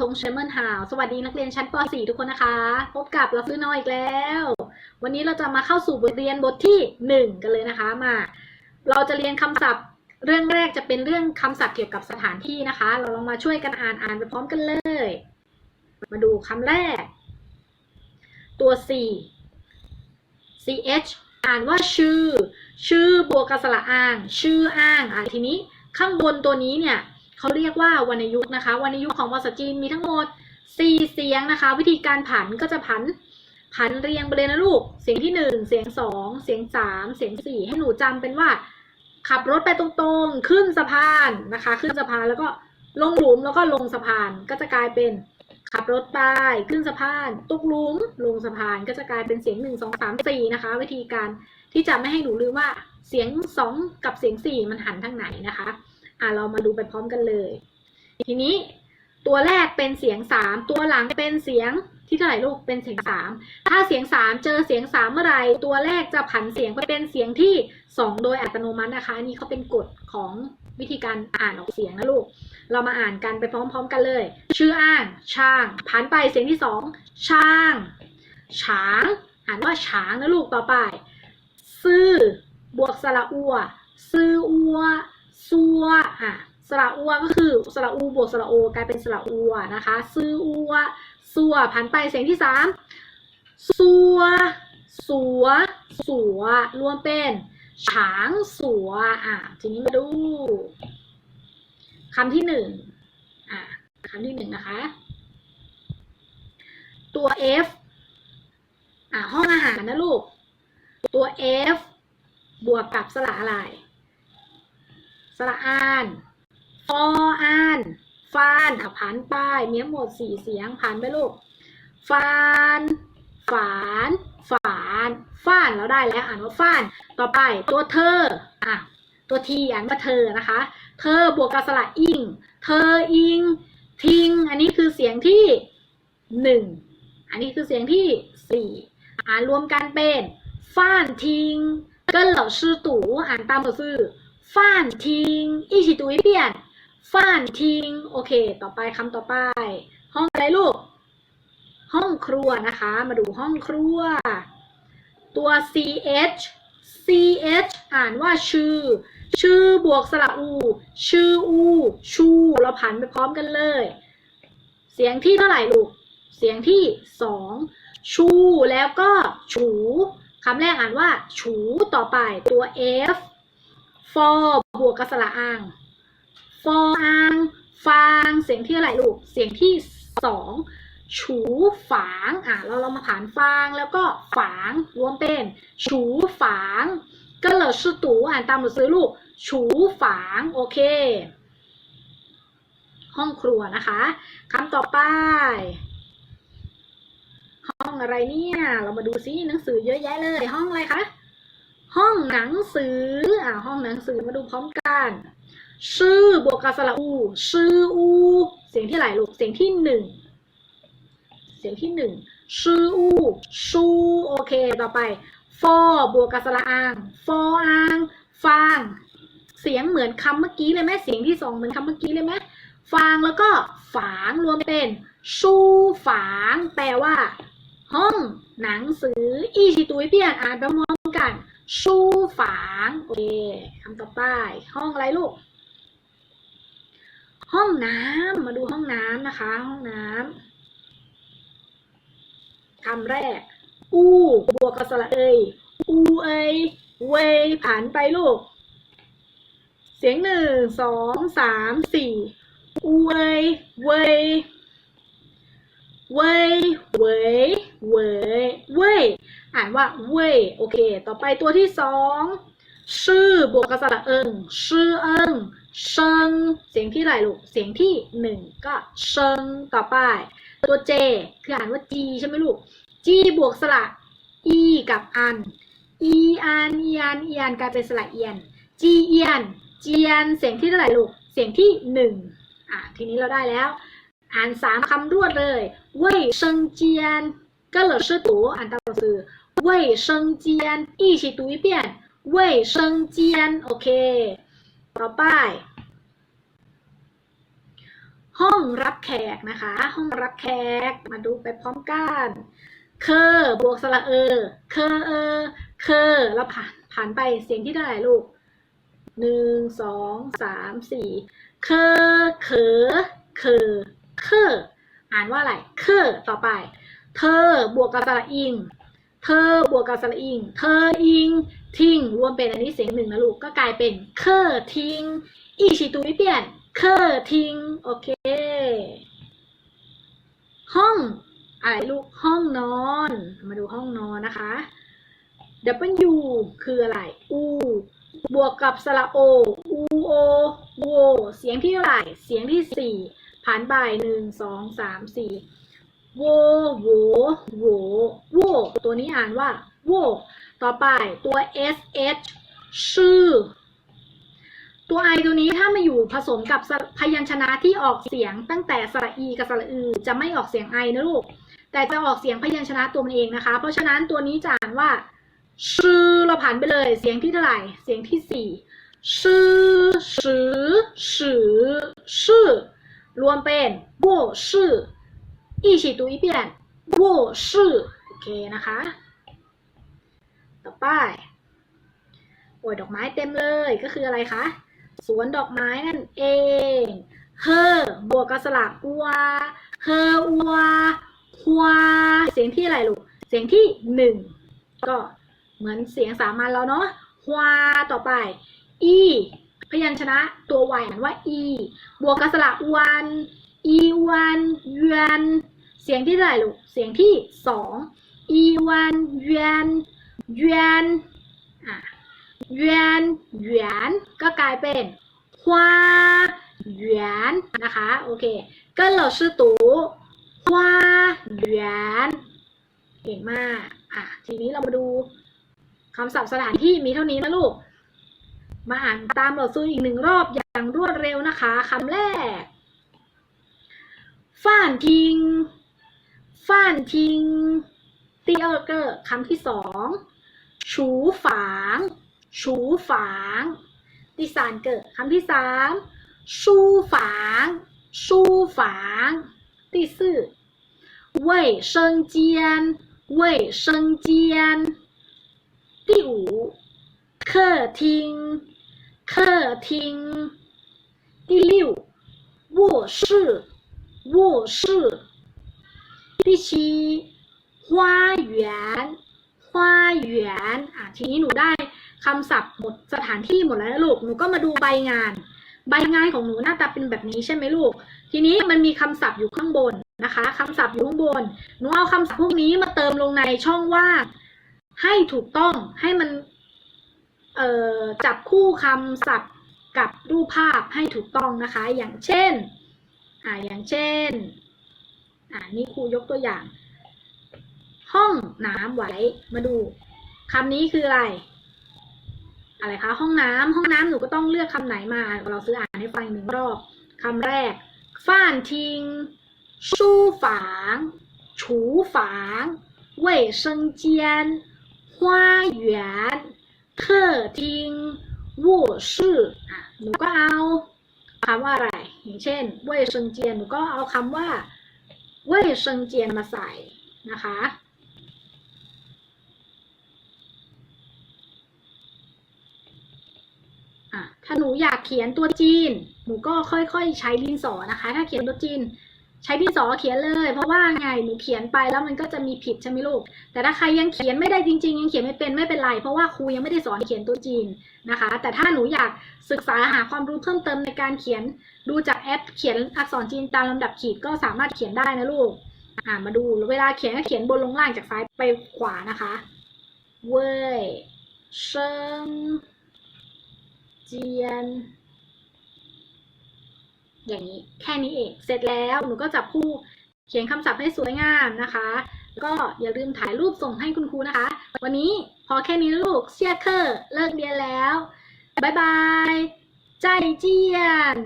ทงเชมเมอร์ฮาวสวัสดีนักเรียนชั้นป .4 ทุกคนนะคะ พบกับเราซื้อน้อยอีกแล้ว วันนี้เราจะมาเข้าสู่บทเรียนบทที่ 1 กันเลยนะคะมา เราจะเรียนคำศัพท์ เรื่องแรกจะเป็นเรื่องคำศัพท์เกี่ยวกับสถานที่นะคะ เราลองมาช่วยกันอ่านอ่านไปพร้อมกันเลย มาดูคำแรก ตัว C ch อ่านว่าชื่อ ชื่อบวกกับสระอ้าง ชื่ออ้างอะทีนี้ข้างบนตัวนี้เนี่ย เขาเรียกว่าวรรณยุกต์นะคะวรรณยุกต์ของภาษาจีนมีทั้งหมด 4 เสียงนะคะ วิธีการผันก็จะผันผันเรียงไปเลยนะลูก เสียงที่ 1 เสียง 2 เสียง 3 เสียง 4 ให้หนูจำเป็นว่า ขับรถไปตรงๆ ขึ้นสะพานนะคะ ขึ้นสะพานแล้วก็ลงหลุมแล้วก็ลงสะพานก็จะกลายเป็นขับรถไปขึ้นสะพานตกลุมลงสะพานก็จะกลายเป็นเสียง 1 2 3 4 นะคะ วิธีการที่จะไม่ให้หนูลืมว่าเสียง 2 กับเสียง 4 มันหันทางไหนนะคะ อะเรามาดูไปพร้อมกันเลย ทีนี้ตัวแรกเป็นเสียง3ตัวหลังเป็นเสียงที่เท่าไหร่ลูกเป็นเสียง3ถ้าเสียง3เจอเสียง3เมื่อไหร่ตัวแรกจะผันเสียงไปเป็นเสียงที่2โดยอัตโนมัตินะคะอันนี้เขาเป็นกฎของวิธีการอ่านออกเสียงนะลูก เรามาอ่านกันไปพร้อมๆกันเลย ชื่ออ้างช่างผันไปเสียงที่สองช่างฉางอ่านว่าฉางนะลูกต่อไป ซื่อบวกสระอัวซื่ออัว ซัวอะสระอัวก็คือสระอูบวกสระโอกลายเป็นสระอัวนะคะซื่ออัวซัวผันไปเสียงที่สามซัวสัวสัวรวมเป็นฉางสัวอะทีนี้มาดูคำที่หนึ่งอะคำที่หนึ่งนะคะ ตัว F อะห้องอาหารนะลูก ตัว F บวกกับสระอะไร สระอานฟออานฟานอะผ่านป้ายมีทั้งหมดสี่เสียงผ่านไปลูกฟานฝานฝานฟานเราได้แล้วอ่านว่าฟานต่อไปตัวเธออะตัวทีอ่านว่าเธอนะคะ เธอบวกกับสระอิง เธออิง ทิง อันนี้คือเสียงที่หนึ่งอันนี้คือเสียงที่สี่อ่านรวมกันเป็นฟานทิงเกินเหล่าชื่อตู่อ่านตามตัวซื่อ ฟานทิงอีชิตุยเปลี่ยนฟานทิงโอเค ต่อไปคำต่อไป ห้องอะไรลูก ห้องครัวนะคะ มาดูห้องครัว ตัว ch ch อ่านว่าชื่อ ชื่อบวกสระอู ชื่ออู ชูเราผันไปพร้อมกันเลย เสียงที่เท่าไหร่ลูก เสียงที่สองชูแล้วก็ฉูคำแรกอ่านว่าฉูต่อไปตัว f for บวกกับสระอ่าง for อาง ฟาง เสียงที่เท่าไรลูก เสียงที่สอง ฉู ฝาง อะ เราเรามาผ่านฟาง แล้วก็ฝาง รวมเป็น ฉู ฝาง ก็เหลอชื่อตูอ่านตามหนังสือลูก ฉู ฝาง โอเค ห้องครัวนะคะคำต่อไป ห้องอะไรเนี่ย เรามาดูซิหนังสือเยอะแยะเลย ห้องอะไรคะ ห้องหนังสืออ่าห้องหนังสือมาดูพร้อมกันชื่อบวกกับสระอูชื่ออู เสียงที่ไหนลูกเสียงที่หนึ่งเสียงที่หนึ่งชื่ออูชูโอเคต่อไปฟอบวกกับสระอางฟออางฟางเสียงเหมือนคำเมื่อกี้เลยไหมเสียงที่สองเหมือนคำเมื่อกี้เลยไหมฟางแล้วก็ฝางรวมเป็นชูฝางแปลว่า ห้องหนังสืออีชิตุยเปียนอ่านไปพร้อมกัน ชูฝางโอเคคำต่อไป ห้องอะไรลูก ห้องน้ำมาดูห้องน้ำนะคะ ห้องน้ำคำแรก อูบวกกับสระเอยอูเอยเวยผ่านไปลูก เสียงหนึ่งสองสามสี่อูเอยเวยเวยเวยเวยเวย อ่านว่าเว่ยโอเค ต่อไปตัวที่สองชื่อบวกกับสระเอิงชื่อเอิงเชิงเสียงที่ไหนลูก เสียงที่หนึ่งก็เชิงต่อไป ตัวเจคืออ่านว่าจีใช่ไหมลูกจีบวกสระอีกับอันอีอันอียนอียนกลายเป็นสระเอียนจีเอียนเจียนเสียงที่เท่าไหร่ลูก เสียงที่หนึ่งอะทีนี้เราได้แล้ว อ่านสามคำรวดเลย เว่ยเซิงเจียนก็เหลือชื่อตัวอ่านตามตัวสื่อ เว่ยเซิงเจียน一起读一遍เว่ยเซิงเจียน โอเค ต่อไป ห้องรับแขกนะคะ ห้องรับแขก มาดูไปพร้อมกันเคอบวกสระเออเคอเออเคอแล้วผ่านผ่านไปเสียงที่เท่าไหร่ลูกหนึ่งสองสามสี่เคอเขอเคอเคออ่านว่าอะไรเคอต่อไป เธอบวกกับสระอิง เธอบวกกับสระอิง เธออิง ทิ้ง รวมเป็นอันนี้เสียงหนึ่งนะลูก ก็กลายเป็นเคอทิ้ง อีชิตุไม่เปลี่ยนเคอทิ้ง โอเค ห้องอะไรลูก ห้องนอน มาดูห้องนอนนะคะ W คืออะไร U บวกกับสระโอ U O โวเสียงที่เท่าไหร่ เสียงที่สี่ผ่านไปหนึ่งสองสามสี่ โวโวโวโวตัวนี้อ่านว่าโวต่อไปตัว S H ชื่อ ตัว I ตัวนี้ถ้ามาอยู่ผสมกับพยัญชนะที่ออกเสียงตั้งแต่สระอีกับสระอือจะไม่ออกเสียง I นะลูก แต่จะออกเสียงพยัญชนะตัวมันเองนะคะ เพราะฉะนั้นตัวนี้จะอ่านว่า ชื่อเราผ่านไปเลยเสียงที่เท่าไหร่เสียงที่สี่ชื่อสือสือชื่อรวมเป็น我是一起读一遍我是โอเคนะคะ ต่อไป โอ้ยดอกไม้เต็มเลยก็คืออะไรคะ สวนดอกไม้นั่นเองเฮอบวกกับสระอัวเฮออัวฮัวเสียงที่อะไรลูก เสียงที่หนึ่งก็เหมือนเสียงสามัญแล้วเนาะฮัวต่อไป อีพยัญชนะตัววายอ่านว่า อี บวกกับสระวัน อีวันเยน เสียงที่เท่าไหร่ลูก เสียงที่สองอีวันเวียนเวีนอะเวียนเวียนก็กลายเป็นฮวาเวีนนะคะ โอเคก็เราชื่อตู่ฮวาเวยนเก่งมากอะทีนี้เรามาดูคำศัพท์สถานที่มีเท่านี้นะลูก มาอ่านตามเราสู้อีกหนึ่งรอบอย่างรวดเร็วนะคะคำแรกฟ่านทิง ฟ่านทิงตีเออร์เกอร์คำที่สองชูฝาง ชูฝาง第三个คำที่สามชูฝางชูฝาง第四卫生间卫生间第五客厅客厅第六卧室卧室 ที่ชี้ว้าหยวนว้าหยวนอะทีนี้หนูได้คำศัพท์หมดสถานที่หมดแล้วลูก หนูก็มาดูใบงาน ใบงานของหนูหน้าตาเป็นแบบนี้ใช่ไหมลูก ทีนี้มันมีคำศัพท์อยู่ข้างบนนะคะคำศัพท์อยู่ข้างบน หนูเอาคำศัพท์พวกนี้มาเติมลงในช่องว่างให้ถูกต้องให้มันเออจับคู่คำศัพท์กับรูปภาพให้ถูกต้องนะคะ อย่างเช่นอ่าอย่างเช่น อ่า นี่ครูยกตัวอย่าง ห้องน้ำไว้ มาดูคำนี้คืออะไร อะไรคะ ห้องน้ำห้องน้ำหนูก็ต้องเลือกคำไหนมา เราซื้ออ่านให้ฟังอีกหนึ่งรอบคำแรกฟ่านทิงชูฝาง厨房卫生间花园客厅卧室อ่ะหนูก็เอาคำว่าอะไร อย่างเช่นเว่ยเซิงเจียนหนูก็เอาคำว่า เว่ยเซิงเจียนมาใส่นะคะอะถ้าหนูอยากเขียนตัวจีน หนูก็ค่อยๆ ใช้ดินสอนะคะ ถ้าเขียนตัวจีน ใช้ดินสอเขียนเลย เพราะว่าไงหนูเขียนไปแล้วมันก็จะมีผิดใช่ไหมลูก แต่ถ้าใครยังเขียนไม่ได้จริง ๆ ยังเขียนไม่เป็นไม่เป็นไร เพราะว่าครูยังไม่ได้สอนเขียนตัวจีนนะคะ แต่ถ้าหนูอยากศึกษาหาความรู้เพิ่มเติมในการเขียนดูจากแอปเขียนอักษรจีนตามลำดับขีดก็สามารถเขียนได้นะลูกอ่ามาดูเวลาเขียนก็เขียนบนลงล่างจากซ้ายไปขวานะคะเว่ยเซิงเจียน อย่างนี้แค่นี้เอง เสร็จแล้วหนูก็จับคู่เขียนคำศัพท์ให้สวยงามนะคะแล้วก็อย่าลืมถ่ายรูปส่งให้คุณครูนะคะ วันนี้พอแค่นี้ลูกเชียเคอร์เลิกเรียนแล้ว บ๊ายบาย ใจเจียน